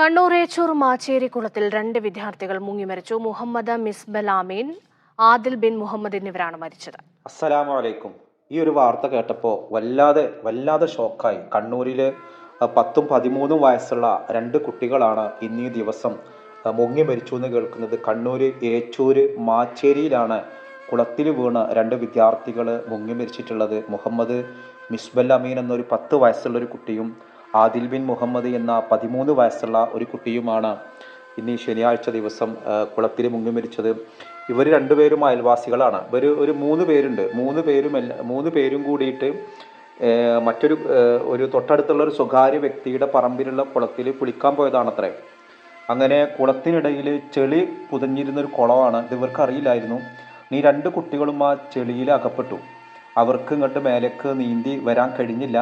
കണ്ണൂർ ഏച്ചൂർ മാച്ചേരിക്കുളത്തിൽ രണ്ട് വിദ്യാർത്ഥികൾ മുങ്ങിമരിച്ചു. മുഹമ്മദ് മിസ്ബൽ ആമീൻ ആദിൽ ബിൻ മുഹമ്മദ് എന്നിവരാണ് മരിച്ചത്. അസ്സലാമു അലൈക്കും ഈ ഒരു വാർത്ത കേട്ടപ്പോൾ വല്ലാതെ വല്ലാതെ ഷോക്കായി. കണ്ണൂരിൽ പത്തും പതിമൂന്നും വയസ്സുള്ള രണ്ട് കുട്ടികളാണ് ഇന്നീ ദിവസം മുങ്ങി മരിച്ചു എന്ന് കേൾക്കുന്നത്. കണ്ണൂർ ഏച്ചൂർ മാച്ചേരിയിലാണ് കുളത്തിൽ വീണ് രണ്ട് വിദ്യാർത്ഥികൾ മുങ്ങി മരിച്ചിട്ടുള്ളത്. മുഹമ്മദ് മിസ്ബൽ അമീൻ എന്നൊരു പത്ത് വയസ്സുള്ള ഒരു കുട്ടിയും ആദിൽ ബിൻ മുഹമ്മദ് എന്ന പതിമൂന്ന് വയസ്സുള്ള ഒരു കുട്ടിയുമാണ് ഇന്ന് ശനിയാഴ്ച ദിവസം കുളത്തിൽ മുങ്ങി മരിച്ചത്. ഇവർ രണ്ടുപേരും അയൽവാസികളാണ്. ഇവർ ഒരു മൂന്ന് പേരുണ്ട്. മൂന്ന് പേരും എല്ലാ മൂന്ന് പേരും കൂടിയിട്ട് മറ്റൊരു ഒരു തൊട്ടടുത്തുള്ള ഒരു സ്വകാര്യ വ്യക്തിയുടെ പറമ്പിലുള്ള കുളത്തിൽ കുളിക്കാൻ പോയതാണത്രേ. അങ്ങനെ കുളത്തിനിടയിൽ ചെളി പുതഞ്ഞിരുന്ന ഒരു കുളമാണ്. ഇത് ഇവർക്ക് അറിയില്ലായിരുന്നു. ഈ രണ്ട് കുട്ടികളും ആ ചെളിയിൽ അകപ്പെട്ടു. അവർക്ക് ഇങ്ങോട്ട് മേലേക്ക് നീന്തി വരാൻ കഴിഞ്ഞില്ല.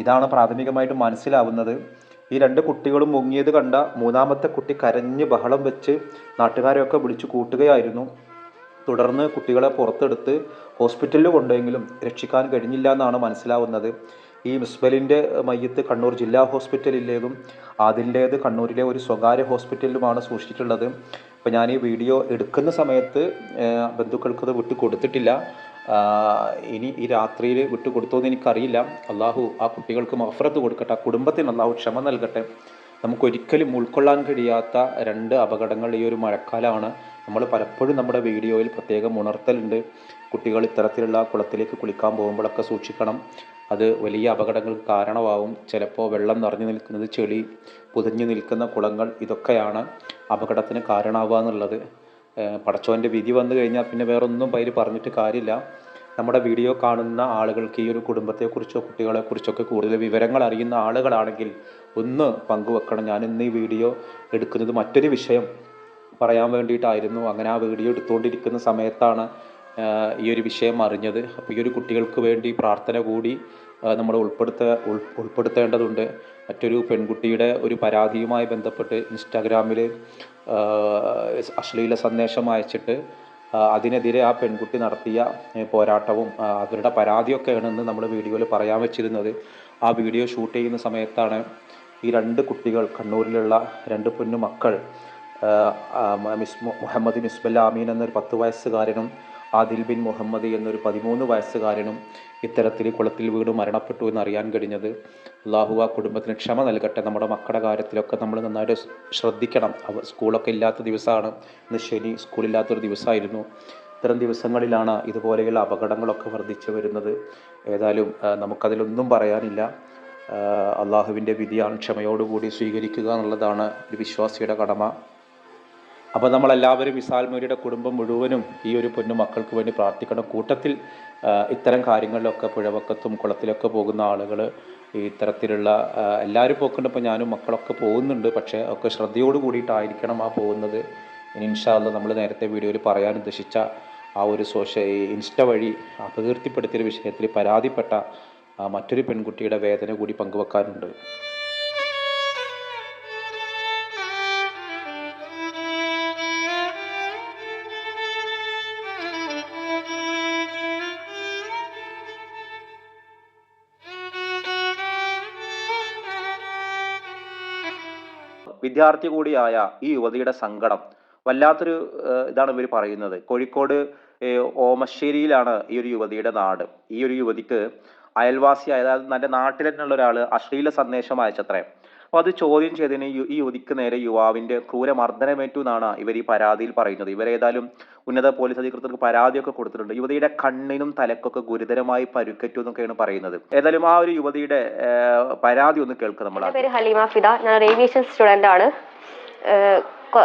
ഇതാണ് പ്രാഥമികമായിട്ട് മനസ്സിലാവുന്നത്. ഈ രണ്ട് കുട്ടികളും മുങ്ങിയത് കണ്ട മൂന്നാമത്തെ കുട്ടി കരഞ്ഞ് ബഹളം വെച്ച് നാട്ടുകാരെയൊക്കെ വിളിച്ചു കൂട്ടുകയായിരുന്നു. തുടർന്ന് കുട്ടികളെ പുറത്തെടുത്ത് ഹോസ്പിറ്റലിൽ കൊണ്ടുപോയെങ്കിലും രക്ഷിക്കാൻ കഴിഞ്ഞില്ല എന്നാണ് മനസ്സിലാവുന്നത്. ഈ മിസ്ബലിന്റെ മയ്യത്ത് കണ്ണൂർ ജില്ലാ ഹോസ്പിറ്റലിലേതും അതിന്റേത് കണ്ണൂരിലെ ഒരു സ്വകാര്യ ഹോസ്പിറ്റലിലുമാണ് സൂക്ഷിച്ചിട്ടുള്ളത്. അപ്പോൾ ഞാൻ ഈ വീഡിയോ എടുക്കുന്ന സമയത്ത് ബന്ധുക്കൾക്കത് വിട്ടു കൊടുത്തിട്ടില്ല ഇനി ഈ രാത്രിയിൽ വിട്ടു കൊടുത്തോ എന്ന് എനിക്കറിയില്ല. അള്ളാഹു ആ കുട്ടികൾക്ക് മഫറത്ത് കൊടുക്കട്ടെ ആ കുടുംബത്തിന് അള്ളാഹു ക്ഷമ നൽകട്ടെ. നമുക്കൊരിക്കലും ഉൾക്കൊള്ളാൻ കഴിയാത്ത രണ്ട് അപകടങ്ങൾ ഈ ഒരു മഴക്കാലമാണ്. നമ്മൾ പലപ്പോഴും നമ്മുടെ വീഡിയോയിൽ പ്രത്യേകം ഉണർത്തലുണ്ട്. കുട്ടികൾ ഇത്തരത്തിലുള്ള കുളത്തിലേക്ക് കുളിക്കാൻ പോകുമ്പോഴൊക്കെ സൂക്ഷിക്കണം. അത് വലിയ അപകടങ്ങൾക്ക് കാരണമാവും. ചിലപ്പോൾ വെള്ളം നിറഞ്ഞു നിൽക്കുന്നത് ചെളി പുതഞ്ഞു നിൽക്കുന്ന കുളങ്ങൾ ഇതൊക്കെയാണ് അപകടത്തിന് കാരണമാവുക എന്നുള്ളത്. പടച്ചോന്റെ വിധി വന്നു കഴിഞ്ഞാൽ പിന്നെ വേറൊന്നും പേര് പറഞ്ഞിട്ട് കാര്യമില്ല. നമ്മുടെ വീഡിയോ കാണുന്ന ആളുകൾക്ക് ഈ ഒരു കുടുംബത്തെക്കുറിച്ചോ കുട്ടികളെക്കുറിച്ചൊക്കെ കൂടുതൽ വിവരങ്ങൾ അറിയുന്ന ആളുകളാണെങ്കിൽ ഒന്ന് പങ്കുവെക്കണം. ഞാൻ ഇന്ന് ഈ വീഡിയോ എടുക്കുന്നത് മറ്റൊരു വിഷയം പറയാൻ വേണ്ടിയിട്ടായിരുന്നു. അങ്ങനെ ആ വീഡിയോ എടുത്തുകൊണ്ടിരിക്കുന്ന സമയത്താണ് ഈ ഒരു വിഷയം അറിഞ്ഞത്. അപ്പോൾ ഈ ഒരു കുട്ടികൾക്ക് വേണ്ടി പ്രാർത്ഥന കൂടി നമ്മൾ ഉൾപ്പെടുത്ത ഉൾ ഉൾപ്പെടുത്തേണ്ടതുണ്ട്. മറ്റൊരു പെൺകുട്ടിയുടെ ഒരു പരാതിയുമായി ബന്ധപ്പെട്ട് ഇൻസ്റ്റാഗ്രാമിൽ അശ്ലീല സന്ദേശം അയച്ചിട്ട് അതിനെതിരെ ആ പെൺകുട്ടി നടത്തിയ പോരാട്ടവും അവരുടെ പരാതിയൊക്കെയാണ് ഇന്ന് നമ്മൾ വീഡിയോയിൽ പറയാൻ വെച്ചിരുന്നത്. ആ വീഡിയോ ഷൂട്ട് ചെയ്യുന്ന സമയത്താണ് ഈ രണ്ട് കുട്ടികൾ കണ്ണൂരിലുള്ള രണ്ട് പൊന്നു മക്കൾ മിസ് മുഹമ്മദ് മിസ്ബല്ല അമീൻ എന്നൊരു പത്ത് വയസ്സുകാരനും ആദിൽ ബിൻ മുഹമ്മദ് എന്നൊരു പതിമൂന്ന് വയസ്സുകാരനും ഇത്തരത്തിൽ കുളത്തിൽ വീട് മരണപ്പെട്ടു എന്ന് അറിയാൻ കഴിഞ്ഞത്. അള്ളാഹു ആ കുടുംബത്തിന് ക്ഷമ നൽകട്ടെ. നമ്മുടെ മക്കളുടെ കാര്യത്തിലൊക്കെ നമ്മൾ നന്നായിട്ട് ശ്രദ്ധിക്കണം. അവ സ്കൂളൊക്കെ ഇല്ലാത്ത ദിവസമാണ്. ഇന്ന് ശനി സ്കൂളില്ലാത്തൊരു ദിവസമായിരുന്നു. ഇത്തരം ദിവസങ്ങളിലാണ് ഇതുപോലെയുള്ള അപകടങ്ങളൊക്കെ വർദ്ധിച്ചു വരുന്നത്. ഏതായാലും നമുക്കതിലൊന്നും പറയാനില്ല. അള്ളാഹുവിന്റെ വിധിയാണ് ക്ഷമയോടുകൂടി സ്വീകരിക്കുക എന്നുള്ളതാണ് ഒരു വിശ്വാസിയുടെ കടമ. അപ്പോൾ നമ്മളെല്ലാവരും ഇസാൽമൂരിയുടെ കുടുംബം മുഴുവനും ഈ ഒരു പൊന്നു മക്കൾക്ക് വേണ്ടി പ്രാർത്ഥിക്കണം. കൂട്ടത്തിൽ ഇത്തരം കാര്യങ്ങളിലൊക്കെ പുഴവക്കത്തും കുളത്തിലൊക്കെ പോകുന്ന ആളുകൾ ഇത്തരത്തിലുള്ള എല്ലാവരും പോക്കുണ്ട് ഇപ്പോൾ ഞാനും മക്കളൊക്കെ പോകുന്നുണ്ട്. പക്ഷേ ഒക്കെ ശ്രദ്ധയോട് കൂടിയിട്ടായിരിക്കണം ആ പോകുന്നത്. ഇനി ഇൻഷാല്ല നമ്മൾ നേരത്തെ വീഡിയോയിൽ പറയാൻ ഉദ്ദേശിച്ച ആ ഒരു സോഷ്യ ഇൻസ്റ്റ വഴി അപകീർത്തിപ്പെടുത്തിയ വിഷയത്തിൽ പരാതിപ്പെട്ട മറ്റൊരു പെൺകുട്ടിയുടെ വേദന കൂടി പങ്കുവെക്കാനുണ്ട്. വിദ്യാർത്ഥി കൂടിയായ ഈ യുവതിയുടെ സങ്കടം വല്ലാത്തൊരു ഇതാണ് ഇവർ പറയുന്നത്. കോഴിക്കോട് ഓമശ്ശേരിയിലാണ് ഈ ഒരു യുവതിയുടെ നാട്. ഈ ഒരു യുവതിക്ക് അയൽവാസിയായ അതായത് നാട്ടിൽ തന്നെയുള്ള ഒരാൾ അശ്ലീല സന്ദേശം അയച്ചത്രേ. അപ്പോൾ അത് ചോദ്യം ചെയ്തതിന് ഈ യുവതിക്ക് നേരെ യുവാവിന്റെ ക്രൂരമർദ്ദനമേറ്റു എന്നാണ് ഇവർ ഈ പരാതിയിൽ പറയുന്നത്. ഇവരേതായാലും ഉന്നത പോലീസ് അധികൃതർക്ക് പരാതിയൊക്കെ കൊടുത്തിട്ടുണ്ട്. യുവതിയുടെ കണ്ണിനും തലക്കൊക്കെ ഗുരുതരമായി പരുക്കറ്റു എന്നൊക്കെയാണ് പറയുന്നത്. ഏതായാലും ആ ഒരു യുവതിയുടെ പരാതി ഒന്ന് കേൾക്കുക നമ്മൾ പേര് ഹലീമ ഫിദ. ഞാൻ ഒരു ഏവിയേഷൻ സ്റ്റുഡന്റ് ആണ്.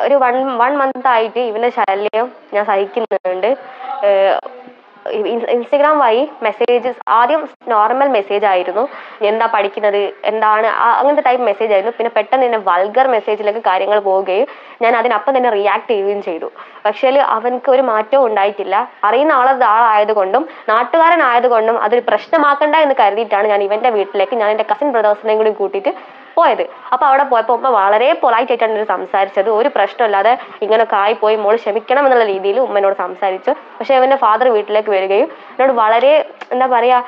ഒരു വൺ വൺ മന്ത് ആയിട്ട് ഇവന്റെ ശല്യം ഞാൻ സഹിക്കുന്നുണ്ട്. ഇൻസ്റ്റഗ്രാം വഴി മെസ്സേജസ് ആദ്യം നോർമൽ മെസ്സേജ് ആയിരുന്നു. എന്താ പഠിക്കുന്നത്? എന്താണ്? അങ്ങനത്തെ ടൈപ്പ് മെസ്സേജ് ആയിരുന്നു. പിന്നെ പെട്ടെന്ന് തന്നെ വൾഗർ മെസ്സേജിലേക്ക് കാര്യങ്ങൾ പോവുകയും ഞാൻ അതിനപ്പം തന്നെ റിയാക്ട് ചെയ്യുകയും ചെയ്തു. പക്ഷേ അവനക്ക് ഒരു മാറ്റവും ഉണ്ടായിട്ടില്ല. അറിയുന്ന ആളെ ആളായതുകൊണ്ടും നാട്ടുകാരനായതുകൊണ്ടും അതൊരു പ്രശ്നമാക്കണ്ട എന്ന് കരുതിയിട്ടാണ് ഞാൻ ഇവന്റെ വീട്ടിലേക്ക് ഞാൻ എന്റെ കസിൻ ബ്രദേഴ്സിനെയും കൂടി കൂട്ടിയിട്ട് പോയത്. അപ്പോൾ അവിടെ പോയപ്പോൾ ഉമ്മ വളരെ പൊളൈറ്റ് ആയിട്ടാണ് എന്നോട് സംസാരിച്ചത്. ഒരു പ്രശ്നമില്ലാതെ ഇങ്ങനൊക്കെ പോയി മോൾ ക്ഷമിക്കണം എന്നുള്ള രീതിയിൽ ഉമ്മനോട് സംസാരിച്ചു. പക്ഷെ അവന്റെ ഫാദർ വീട്ടിലേക്ക് വരികയും എന്നോട് വളരെ എന്താ പറയാ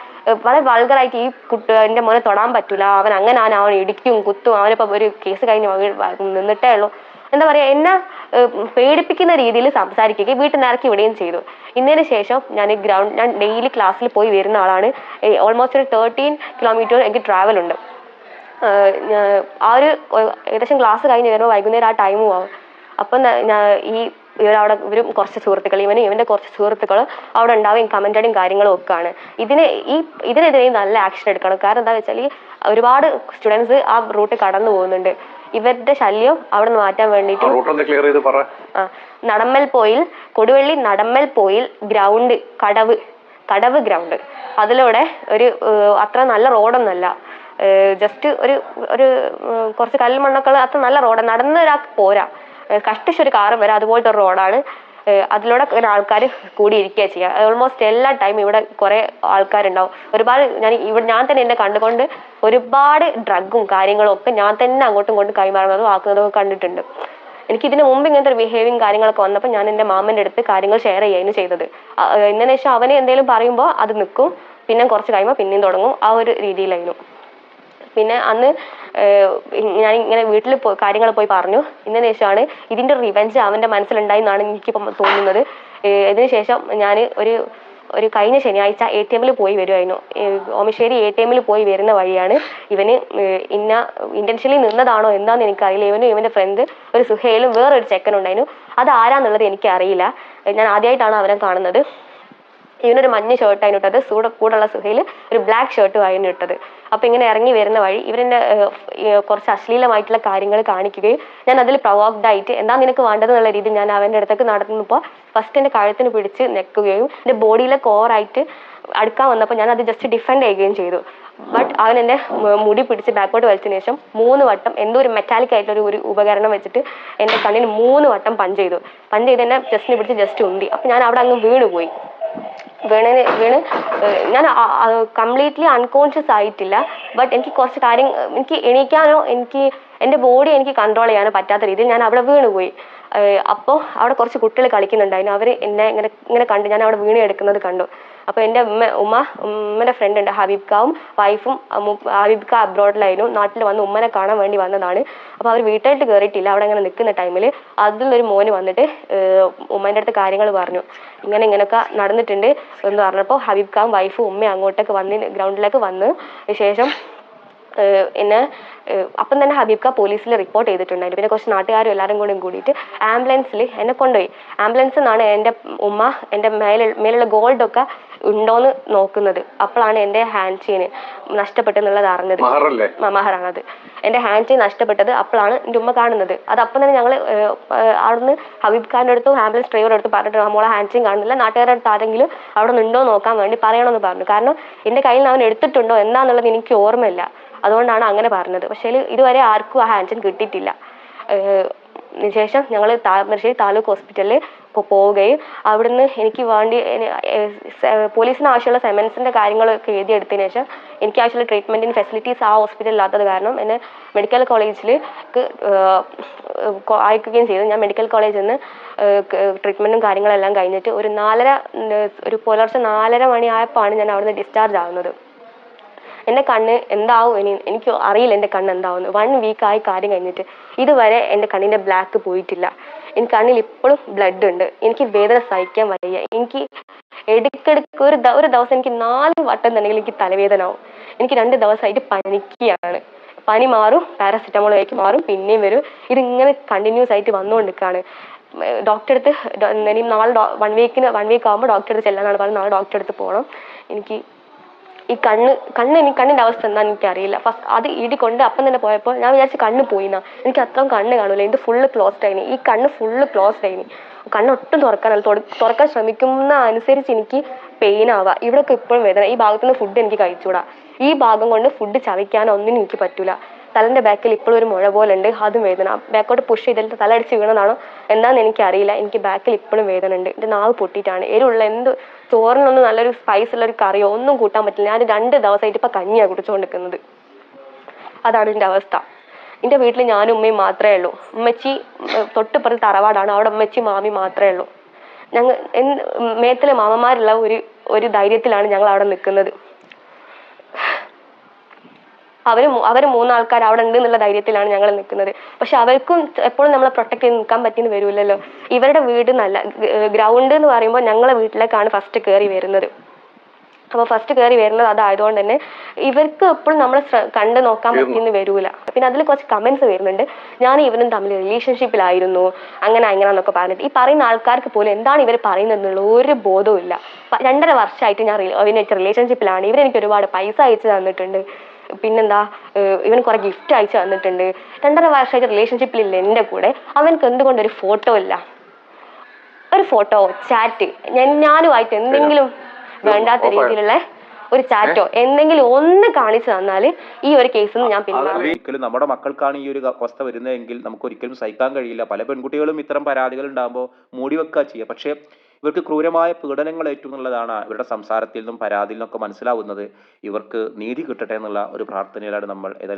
വളരെ വൾഗറായിട്ട് ഈ കുട്ടി എന്റെ മോനെ തൊടാൻ പറ്റൂല. അവൻ അങ്ങനെ ആണ് അവൻ ഇടിക്കും കുത്തും. അവനിപ്പോൾ ഒരു കേസ് കഴിഞ്ഞ് നിന്നിട്ടേ ഉള്ളൂ. എന്താ പറയാ എന്നെ പേടിപ്പിക്കുന്ന രീതിയിൽ സംസാരിക്കുകയും വീട്ടിൽ നിന്ന് ഇറക്കി വിടുകയും ചെയ്തു. ഇന്നതിന് ശേഷം ഞാൻ ഗ്രൗണ്ട് ഞാൻ ഡെയിലി ക്ലാസ്സിൽ പോയി വരുന്ന ആളാണ്. ഓൾമോസ്റ്റ് ഒരു തേർട്ടീൻ കിലോമീറ്റർ എനിക്ക് ട്രാവൽ ഉണ്ട്. ആ ഒരു ഏകദേശം ക്ലാസ് കഴിഞ്ഞ് വരുമ്പോൾ വൈകുന്നേരം ആ ടൈമും ആവും. അപ്പം ഞാൻ ഈ ഇവരവിടെ ഇവരും കുറച്ച് സുഹൃത്തുക്കൾ ഇവനും ഇവന്റെ കുറച്ച് സുഹൃത്തുക്കൾ അവിടെ ഉണ്ടാവുകയും കമന്റടിയും കാര്യങ്ങളും ഒക്കെ ആണ് ഇതിന് ഈ ഇതിനെതിരെ നല്ല ആക്ഷൻ എടുക്കണം. കാരണം എന്താ വെച്ചാൽ ഈ ഒരുപാട് സ്റ്റുഡൻസ് ആ റൂട്ട് കടന്നു പോകുന്നുണ്ട്. ഇവരുടെ ശല്യം അവിടെ നിന്ന് മാറ്റാൻ വേണ്ടിയിട്ട് ആ നടമ്മൽ പോയിൽ കൊടുവള്ളി നടമ്മൽ പോയിൽ ഗ്രൗണ്ട് കടവ് കടവ് ഗ്രൗണ്ട് അതിലൂടെ ഒരു അത്ര നല്ല റോഡൊന്നല്ല ജസ്റ്റ് ഒരു ഒരു കുറച്ച് കുറച്ച് ഉള്ള അത്ര നല്ല റോഡ് നടന്ന ഒരാൾക്ക് പോരാ. കഷ്ടിച്ച് ഒരു കാറ് വരാം. അതുപോലത്തെ ഒരു റോഡാണ് അതിലൂടെ അതിലൂടെ ആൾക്കാർ കൂടിയിരിക്കുക ചെയ്യുക ഓൾമോസ്റ്റ് എല്ലാ ടൈം ഇവിടെ കുറേ ആൾക്കാരുണ്ടാവും. ഒരുപാട് ഞാൻ ഇവിടെ ഞാൻ തന്നെ എന്നെ കണ്ടുകൊണ്ട് ഒരുപാട് ഡ്രഗും കാര്യങ്ങളും ഒക്കെ ഞാൻ തന്നെ അങ്ങോട്ടും ഇങ്ങോട്ടും കൈമാറുന്നതും ആക്കുന്നതും കണ്ടിട്ടുണ്ട്. എനിക്ക് ഇതിനു മുമ്പ് ഇങ്ങനത്തെ ഒരു ബിഹേവിങ് കാര്യങ്ങളൊക്കെ വന്നപ്പോൾ ഞാൻ എന്റെ മാമന്റെ അടുത്ത് കാര്യങ്ങൾ ഷെയർ ചെയ്യുകയാണ് ചെയ്തത്. എന്നതിന് ശേഷം അവനെ എന്തെങ്കിലും പറയുമ്പോൾ അത് നിൽക്കും പിന്നെ കുറച്ച് കഴിയുമ്പോൾ പിന്നെയും തുടങ്ങും. ആ ഒരു രീതിയിലായിരുന്നു. പിന്നെ അന്ന് ഞാൻ ഇങ്ങനെ വീട്ടിൽ കാര്യങ്ങൾ പോയി പറഞ്ഞു. ഇതിന് ശേഷമാണ് ഇതിന്റെ റിവെഞ്ച് അവന്റെ മനസ്സിലുണ്ടായി എന്നാണ് എനിക്കിപ്പം തോന്നുന്നത്. ഇതിന് ശേഷം ഞാൻ ഒരു ഒരു കഴിഞ്ഞ ശനിയാഴ്ച എ ടി എമ്മിൽ പോയി വരുമായിരുന്നു ഓമശ്ശേരി എ ടി എമ്മിൽ പോയി വരുന്ന വഴിയാണ് ഇവന് ഇന്ന ഇന്റൻഷ്യലി നിന്നതാണോ എന്താണെന്ന് എനിക്കറിയില്ല. ഇവനും ഇവന്റെ ഫ്രണ്ട് ഒരു സുഹേലും വേറൊരു ചെക്കൻ ഉണ്ടായിരുന്നു അത് ആരാന്നുള്ളത് എനിക്കറിയില്ല ഞാൻ ആദ്യമായിട്ടാണ് അവനെ കാണുന്നത്. ഇവനൊരു മഞ്ഞ ഷർട്ട് ആയിരുന്നു ഇട്ടത്. കൂടെ കൂടെയുള്ള സുഹയിൽ ഒരു ബ്ലാക്ക് ഷർട്ടും ആയിരുന്നു ഇട്ടത്. അപ്പൊ ഇങ്ങനെ ഇറങ്ങി വരുന്ന വഴി ഇവരെന്നെ കുറച്ച് അശ്ലീലമായിട്ടുള്ള കാര്യങ്ങൾ കാണിക്കുകയും ഞാൻ അതിൽ പ്രൊവോക്ഡ് ആയിട്ട് എന്താ നിനക്ക് വേണ്ടത് എന്നുള്ള രീതിയിൽ ഞാൻ അവന്റെ അടുത്തേക്ക് നടന്നപ്പോൾ ഫസ്റ്റ് എന്റെ കഴുത്തിന് പിടിച്ച് നെക്കുകയും എന്റെ ബോഡിയിലെ കോറായിട്ട് അടുക്കാൻ വന്നപ്പോൾ ഞാൻ അത് ജസ്റ്റ് ഡിഫെൻഡ് ചെയ്യുകയും ചെയ്തു. ബട്ട് അവൻ എന്നെ മുടി പിടിച്ച് ബാക്കോട്ട് വലിച്ചതിന് ശേഷം മൂന്ന് വട്ടം എന്തോ ഒരു മെറ്റാലിക് ആയിട്ടുള്ള ഒരു ഉപകരണം വെച്ചിട്ട് എന്റെ കണ്ണിന് മൂന്ന് വട്ടം പഞ്ച് ചെയ്തു. പഞ്ച് ചെയ്ത് എന്നെ ജസ്റ്റിനെ പിടിച്ച് ജസ്റ്റ് ഉന്തി. അപ്പം ഞാൻ അവിടെ അങ്ങ് വീണ് വീണ് ഞാൻ കംപ്ലീറ്റ്ലി അൺകോൺഷ്യസ് ആയിട്ടില്ല. ബട്ട് എനിക്ക് കുറച്ച് കാര്യം എനിക്ക് എണീക്കാനോ എനിക്ക് എന്റെ ബോഡി എനിക്ക് കൺട്രോൾ ചെയ്യാനോ പറ്റാത്ത രീതിയിൽ ഞാൻ അവിടെ വീണുപോയി അപ്പോൾ അവിടെ കുറച്ച് കുട്ടികൾ കളിക്കുന്നുണ്ടായിരുന്നു. അവർ എന്നെ ഇങ്ങനെ ഇങ്ങനെ കണ്ടു ഞാൻ അവിടെ വീണ് എടുക്കുന്നത് കണ്ടു. അപ്പോൾ എന്റെ ഉമ്മ ഉമ്മ ഉമ്മന്റെ ഫ്രണ്ട് ഉണ്ട് ഹബീബ് കാവും വൈഫും ഹബീബ് കാ അബ്രോഡിലായിരുന്നു നാട്ടിൽ വന്ന് ഉമ്മനെ കാണാൻ വേണ്ടി വന്നതാണ്. അപ്പോൾ അവർ വീട്ടായിട്ട് കയറിയിട്ടില്ല അവിടെ അങ്ങനെ നിൽക്കുന്ന ടൈമിൽ ഒരു മോന് വന്നിട്ട് ഉമ്മന്റെ അടുത്ത് കാര്യങ്ങൾ പറഞ്ഞു. ഇങ്ങനെ ഇങ്ങനെയൊക്കെ നടന്നിട്ടുണ്ട് എന്ന് പറഞ്ഞപ്പോൾ ഹബീബ് ഖാൻ വൈഫും ഉമ്മയും അങ്ങോട്ടേക്ക് വന്ന് ഗ്രൗണ്ടിലേക്ക് വന്ന് ശേഷം എന്നെ അപ്പം തന്നെ ഹബീബ് കാ പോലീസിൽ റിപ്പോർട്ട് ചെയ്തിട്ടുണ്ടായിരുന്നു. പിന്നെ കുറച്ച് നാട്ടുകാരും എല്ലാവരും കൂടെ കൂടിയിട്ട് ആംബുലൻസിൽ എന്നെ കൊണ്ടുപോയി. ആംബുലൻസിൽ നിന്നാണ് എന്റെ ഉമ്മ എന്റെ മേലെ മേലുള്ള ഗോൾഡൊക്കെ ഉണ്ടോന്ന് നോക്കുന്നത്. അപ്പോഴാണ് എന്റെ ഹാൻഡ് ചെയിൻ നഷ്ടപ്പെട്ടെന്നുള്ളത് അറിഞ്ഞത്. മഹറാണത് എന്റെ ഹാൻഡ് ചെയിൻ നഷ്ടപ്പെട്ടത് അപ്പോഴാണ് എന്റെ ഉമ്മ കാണുന്നത്. അത് അപ്പം തന്നെ ഞങ്ങൾ അവിടുന്ന് ഹബീബ് ഖാന്റെ അടുത്തും ആംബുലൻസ് ഡ്രൈവറുടെ അടുത്തും പറഞ്ഞിട്ട് നമ്മളെ ഹാൻഡ് ചെയിൻ കാണുന്നില്ല. നാട്ടുകാരുടെ അടുത്ത് ആരെങ്കിലും അവിടെ നിന്നുണ്ടോ നോക്കാൻ വേണ്ടി പറയണമെന്ന് പറഞ്ഞു. കാരണം എന്റെ കയ്യിൽ നിന്ന് അവൻ എടുത്തിട്ടുണ്ടോ? എന്താണെന്നുള്ളത് എനിക്ക് ഓർമ്മയില്ല. അതുകൊണ്ടാണ് അങ്ങനെ പറഞ്ഞത്. പക്ഷേ ഇതുവരെ ആർക്കും ആ ഹാൻഡ് ചെയിൻ കിട്ടിയിട്ടില്ല. ശേഷം ഞങ്ങൾ താമരശ്ശേരി താലൂക്ക് ഹോസ്പിറ്റലിൽ പോവുകയും അവിടുന്ന് എനിക്ക് വേണ്ടി പോലീസിന് ആവശ്യമുള്ള സെമൻസിന്റെ കാര്യങ്ങളൊക്കെ എഴുതിയെടുത്തതിന് ശേഷം എനിക്ക് ആവശ്യമുള്ള ട്രീറ്റ്മെന്റിന് ഫെസിലിറ്റീസ് ആ ഹോസ്പിറ്റലിൽ ഇല്ലാത്തത് കാരണം എന്നെ മെഡിക്കൽ കോളേജിൽ അയക്കുകയും ചെയ്തു. ഞാൻ മെഡിക്കൽ കോളേജിൽ നിന്ന് ട്രീറ്റ്മെന്റും കാര്യങ്ങളെല്ലാം കഴിഞ്ഞിട്ട് ഒരു നാലര ഒരു പുലർച്ചെ നാലര മണിയായപ്പോഴാണ് ഞാൻ അവിടുന്ന് ഡിസ്ചാർജ് ആവുന്നത്. എന്റെ കണ്ണ് എന്താവും ഇനി? എനിക്ക് അറിയില്ല എന്റെ കണ്ണ് എന്താവും വൺ വീക്കായി കാര്യം കഴിഞ്ഞിട്ട്. ഇതുവരെ എന്റെ കണ്ണിന്റെ ബ്ലാക്ക് പോയിട്ടില്ല. എനിക്ക് കണ്ണിൽ ഇപ്പോഴും ബ്ലഡ് ഉണ്ട്. എനിക്ക് വേദന സഹിക്കാൻ വയ്യ. എനിക്ക് എടുക്കെടുക്ക് ഒരു ഒരു ദിവസം എനിക്ക് നാല് വട്ടം തന്നെ എനിക്ക് തലവേദന ആവും. എനിക്ക് രണ്ട് ദിവസമായിട്ട് പനിക്കുകയാണ് പനി മാറും പാരസെറ്റമോൾ കഴിക്കും മാറും പിന്നെയും വരും. ഇതിങ്ങനെ കണ്ടിന്യൂസ് ആയിട്ട് വന്നുകൊണ്ടിരിക്കുകയാണ്. ഡോക്ടറെ അടുത്ത് ഇനി നാളെ വൺ വീക്കിന് വൺ വീക്ക് ആകുമ്പോൾ ഡോക്ടറെ അടുത്ത് ചെല്ലാനാണ് പറഞ്ഞത് നാളെ ഡോക്ടറെ അടുത്ത് പോകണം. എനിക്ക് ഈ കണ്ണ് കണ്ണ് എനിക്ക് കണ്ണിന്റെ അവസ്ഥ എന്താണെന്ന് എനിക്കറിയില്ല. ഫസ്റ്റ് അത് ഇടി കൊണ്ട് അപ്പം തന്നെ പോയപ്പോൾ ഞാൻ വിചാരിച്ചു കണ്ണ് പോയിന്നാ. എനിക്ക് അത്രയും കണ്ണ് കാണൂല. ഇത് ഫുള്ള് ക്ലോസ്ഡ് ആയിനി. ഈ കണ്ണ് ഫുള്ള് ക്ലോസ്ഡ് ആയിനി. കണ്ണ് ഒട്ടും തുറക്കാനല്ല തുറ- തുറക്കാൻ ശ്രമിക്കുന്ന അനുസരിച്ച് എനിക്ക് പെയിൻ ആവുക ഇവിടെയൊക്കെ ഇപ്പോഴും വേദന. ഈ ഭാഗത്തുനിന്ന് ഫുഡ് എനിക്ക് കഴിച്ചുകൂടാ ഈ ഭാഗം കൊണ്ട് ഫുഡ് ഒന്നിനും എനിക്ക് പറ്റൂല. തലന്റെ ബാക്കിൽ ഇപ്പോഴും ഒരു മുഴ പോലെ ഉണ്ട് അതും വേദന. ബാക്കോട്ട് പുഷ് ചെയ്തിട്ട് തല അടിച്ച് വീണതാണോ എന്താണെന്ന് എനിക്കറിയില്ല. എനിക്ക് ബാക്കിൽ ഇപ്പോഴും വേദന ഉണ്ട്. എന്റെ നാവ് പൊട്ടിയിട്ടാണ്. എരിവുള്ള എന്ത് ചോറിനൊന്നും നല്ലൊരു സ്പൈസ് ഉള്ള ഒരു കറിയോ ഒന്നും കൂട്ടാൻ പറ്റില്ല. ഞാൻ രണ്ട് ദിവസമായിട്ട് ഇപ്പം കഞ്ഞിയാണ് കുടിച്ചുകൊണ്ടിരിക്കുന്നത് അതാണ് എന്റെ അവസ്ഥ. എന്റെ വീട്ടിൽ ഞാനും ഉമ്മയും മാത്രമേ ഉള്ളൂ. ഉമ്മച്ചി തൊട്ട് തൊട്ടിപ്പുറത്ത് തറവാടാണ്. അവിടെ ഉമ്മച്ചി മാമി മാത്രമേ ഉള്ളൂ. ഞങ്ങൾ മേത്തിലെ മാമന്മാരുള്ള ഒരു ഒരു ധൈര്യത്തിലാണ് ഞങ്ങൾ അവിടെ നിൽക്കുന്നത്. അവർ അവർ അവർ മൂന്നാൾക്കാർ അവിടെ ഉണ്ട് എന്നുള്ള ധൈര്യത്തിലാണ് ഞങ്ങൾ നിൽക്കുന്നത് പക്ഷെ അവർക്കും എപ്പോഴും നമ്മളെ പ്രൊട്ടക്ട് ചെയ്ത് നിൽക്കാൻ പറ്റിയെന്ന് വരില്ലല്ലോ. ഇവരുടെ വീട് നല്ല ഗ്രൗണ്ട് എന്ന് പറയുമ്പോൾ ഞങ്ങളെ വീട്ടിലേക്കാണ് ഫസ്റ്റ് കയറി വരുന്നത്. അപ്പോൾ ഫസ്റ്റ് കയറി വരുന്നത് അതായതുകൊണ്ട് തന്നെ ഇവർക്ക് എപ്പോഴും നമ്മളെ കണ്ട് നോക്കാൻ പറ്റിയെന്ന് വരൂല. പിന്നെ അതിൽ കുറച്ച് കമന്റ്സ് വരുന്നുണ്ട്. ഞാൻ ഇവരും തമ്മിൽ റിലേഷൻഷിപ്പിലായിരുന്നു അങ്ങനെ അങ്ങനെന്നൊക്കെ പറഞ്ഞിട്ട്. ഈ പറയുന്ന ആൾക്കാർക്ക് പോലും എന്താണ് ഇവർ പറയുന്നത് എന്നുള്ള ഒരു ബോധവും ഇല്ല രണ്ടര വർഷമായിട്ട് ഞാൻ അവനായിട്ട് റിലേഷൻഷിപ്പിലാണ് ഇവരെനിക്ക് ഒരുപാട് പൈസ അയച്ചു തന്നിട്ടുണ്ട്. പിന്നെന്താ ഇവൻ കുറെ ഗിഫ്റ്റ് അയച്ചു തന്നിട്ടുണ്ട്. രണ്ടര വർഷമായിട്ട് റിലേഷൻഷിപ്പിലില്ല എന്റെ കൂടെ. അവനക്ക് എന്തുകൊണ്ട് ഒരു ഫോട്ടോ ഇല്ല? ഒരു ഫോട്ടോ ചാറ്റ് ഞാൻ ഞാനുമായിട്ട് എന്തെങ്കിലും വേണ്ടാത്ത രീതിയിലുള്ള ഒരു ചാറ്റോ എന്തെങ്കിലും ഒന്ന് കാണിച്ചു തന്നാൽ ഈ ഒരു കേസിൽ ഞാൻ ഒരിക്കലും നമ്മുടെ മക്കൾക്കാണ് ഈ ഒരു അവസ്ഥ വരുന്നതെങ്കിൽ നമുക്ക് ഒരിക്കലും സഹിക്കാൻ കഴിയില്ല. പല പെൺകുട്ടികളും ഇത്തരം പരാതികൾ ഉണ്ടാകുമ്പോൾ മൂടി വെക്കുക ചെയ്യുക പക്ഷേ ഇവർക്ക് ക്രൂരമായ പീഡനങ്ങൾ ഏറ്റവും എന്നുള്ളതാണ് ഇവരുടെ സംസാരത്തിൽ നിന്നും പരാതിയിൽ നിന്നൊക്കെ മനസ്സിലാവുന്നത്. ഇവർക്ക് നീതി കിട്ടട്ടെ എന്നുള്ള ഒരു പ്രാർത്ഥനയിലാണ് നമ്മൾ ഏതായാലും